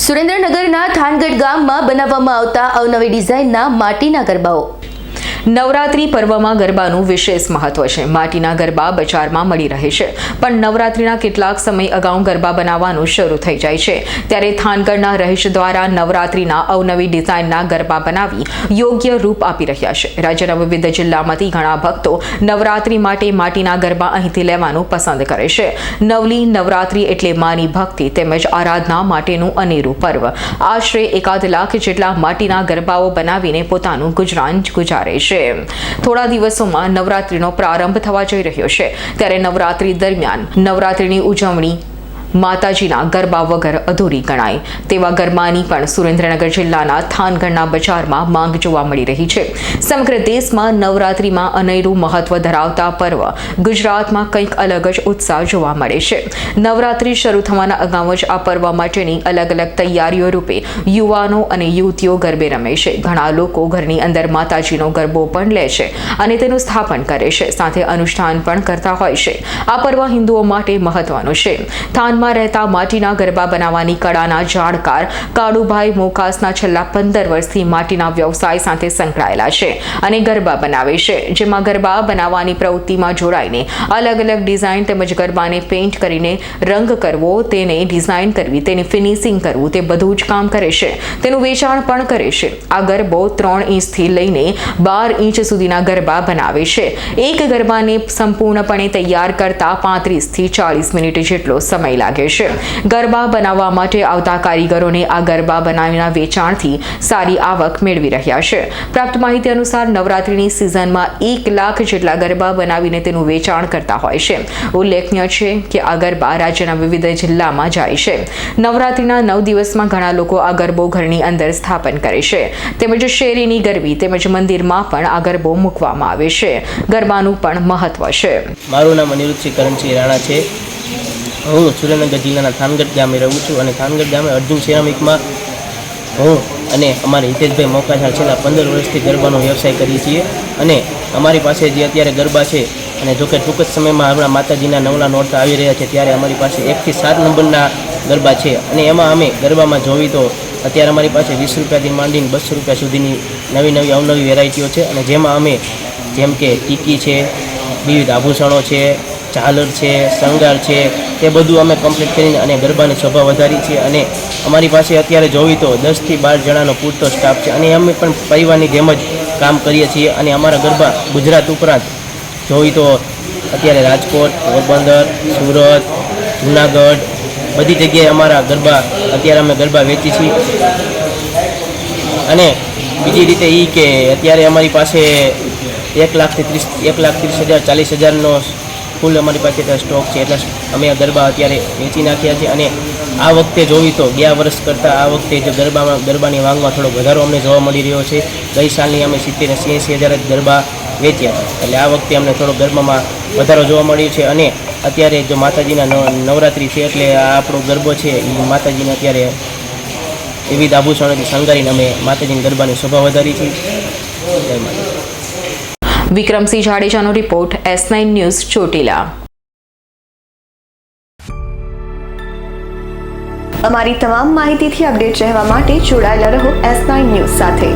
સુરેન્દ્રનગરના થાનગઢ ગામમાં બનાવવામાં આવતા અવનવી ડિઝાઇનના માટીના ગરબાઓ. નવરાત્રી પર્વમાં ગરબાનું વિશેષ મહત્વ છે. માટીના ગરબા બજારમાં મળી રહે છે. પણ નવરાત્રીના કેટલાક સમય અગાઉ ગરબા બનાવવાનું શરૂ થઈ જાય છે. ત્યારે થાનગઢના રહીશ દ્વારા નવરાત્રીના અવનવી ડિઝાઇનના ગરબા બનાવી યોગ્ય રૂપ આપી રહ્યા છે. રાજ્યના વિવિધ જિલ્લામાંથી ઘણા ભક્તો નવરાત્રી માટે માટીના ગરબા અહીંથી લેવાનું પસંદ કરે છે. નવલી નવરાત્રી એટલે માની ભક્તિ તેમજ આરાધના માટેનું અનેરું પર્વ. આશરે એકાદ લાખ જેટલા માટીના ગરબાઓ બનાવીને પોતાનું ગુજરાન ગુજારે છે. થોડા દિવસોમાં નવરાત્રીનો પ્રારંભ થવા જઈ રહ્યો છે. ત્યારે નવરાત્રી દરમિયાન નવરાત્રીની ઉજવણી માતાજીના ગરબા વગર અધૂરી ગણાય. તેવા ગરબાની પણ સુરેન્દ્રનગર જિલ્લાના થાનગઢના બજારમાં માંગ જોવા મળી રહી છે. સમગ્ર દેશમાં નવરાત્રિમાં અનેરું મહત્વ ધરાવતા પર્વ ગુજરાતમાં કંઈક અલગ જ ઉત્સાહ જોવા મળે છે. નવરાત્રી શરૂ થવાના અગાઉ જ આ પર્વ માટેની અલગ અલગ તૈયારીઓ રૂપે યુવાનો અને યુવતીઓ ગરબે રમે છે. ઘણા લોકો ઘરની અંદર માતાજીનો ગરબો પણ લે છે અને તેનું સ્થાપન કરે છે. સાથે અનુષ્ઠાન પણ કરતા હોય છે. આ પર્વ હિન્દુઓ માટે મહત્વનું છે. થાનમાં રહેતા માટીના ગરબા બનાવવાની કળાના જાણકાર કાળુભાઈ મોકાસના છેલ્લા પંદર વર્ષથી માટીના વ્યવસાય સાથે સંકળાયેલા છે અને ગરબા બનાવે છે. જેમાં ગરબા બનાવવાની પ્રવૃત્તિમાં જોડાઈને અલગ અલગ ડિઝાઇન તેમજ ગરબાને પેઇન્ટ કરીને રંગ કરવો, તેને ડિઝાઇન કરવી, તેની ફિનિશિંગ કરવું, તે બધું જ કામ કરે છે. તેનું વેચાણ પણ કરે છે. આ ગરબો ત્રણ ઇંચથી લઈને બાર ઇંચ સુધીના ગરબા બનાવે છે. એક ગરબાને સંપૂર્ણપણે તૈયાર કરતા પાંત્રીસથી ચાળીસ મિનિટ જેટલો સમય લાગે છે. ગરબા બનાવવા માટે આવતા કારીગરોને આ ગરબા બનાવીના વેચાણથી સારી આવક મેળવી રહ્યા છે. પ્રાપ્ત માહિતી અનુસાર નવરાત્રિની સિઝનમાં એક લાખ જેટલા ગરબા બનાવીને તેનું વેચાણ કરતા હોય છે. ઉલ્લેખનીય છે કે આ ગરબા રાજ્યના વિવિધ જિલ્લામાં જાય છે. નવરાત્રિના નવ દિવસમાં ઘણા લોકો આ ગરબો ઘરની અંદર સ્થાપન કરે છે. તેમજ શેરીની ગરબી તેમજ મંદિરમાં પણ આ ગરબો મૂકવામાં આવે છે. ગરબાનું પણ મહત્વ છે. મારું નામ અનિરુદ્ધ કરણસિંહ રાણા છે. હું સુરેન્દ્રનગર જિલ્લાના થાનગઢ ગામે રહું છું અને થાનગઢ ગામે અર્જુન સિરામિકમાં હું અને અમારે હિતેશભાઈ મોકાછા છેલ્લા પંદર વર્ષથી ગરબાનો વ્યવસાય કરીએ છીએ. અને અમારી પાસે જે અત્યારે ગરબા છે અને જોકે ટૂંક જ સમયમાં હમણાં માતાજીના નવલા નોરતા આવી રહ્યા છે ત્યારે અમારી પાસે એકથી સાત નંબરના ગરબા છે. અને એમાં અમે ગરબામાં જોવી તો અત્યારે અમારી પાસે વીસ રૂપિયાથી માંડીને બસો રૂપિયા સુધીની નવી નવી અવનવી વેરાયટીઓ છે અને જેમાં અમે જેમ કે ટીકી છે, વિવિધ આભૂષણો છે, ઝાલર છે, શણગાર છે તે બધું અમે કમ્પ્લીટ કરીને અને ગરબાની શોભા વધારી છે અને અમારી પાસે અત્યારે જોવી તો દસથી બાર જણાનો પૂરતો સ્ટાફ છે અને અમે પણ પરિવારની જેમ જ કામ કરીએ છીએ અને અમારા ગરબા ગુજરાત ઉપરાંત જોવી તો અત્યારે રાજકોટ, પોરબંદર, સુરત, જુનાગઢ, બધી જગ્યાએ અમારા ગરબા અત્યારે અમે ગરબા વેચી છીએ. અને બીજી રીતે એ કે અત્યારે અમારી પાસે એક લાખથી ત્રીસ, એક લાખ ત્રીસ હજાર, ચાલીસ હજારનો ફૂલ અમારી પાસે ત્યાં સ્ટોક છે. એટલે અમે આ ગરબા અત્યારે વેચી નાખ્યા છે અને આ વખતે જોવી તો ગયા વર્ષ કરતાં આ વખતે જે ગરબામાં, ગરબાની માંગમાં થોડો વધારો અમને જોવા મળી રહ્યો છે. ગઈ સાલની અમે સિત્તેર એંસી હજાર ગરબા વેચ્યા હતા. એટલે આ વખતે અમને થોડો ગરબામાં વધારો જોવા મળ્યો છે અને અત્યારે જો માતાજીના નવ- નવરાત્રિ છે એટલે આ આપણો ગરબો છે, એ માતાજીને અત્યારે વિવિધ આભૂષણોથી શણગારીને અમે માતાજીની ગરબાની શોભા વધારી છે. જય માતા Vikramsinh જાડેજાનો report S nine news Chotila. અમારી તમામ માહિતીથી અપડેટ રહેવા માટે જોડાયેલા રહો એસ નાઇન ન્યૂઝ સાથે.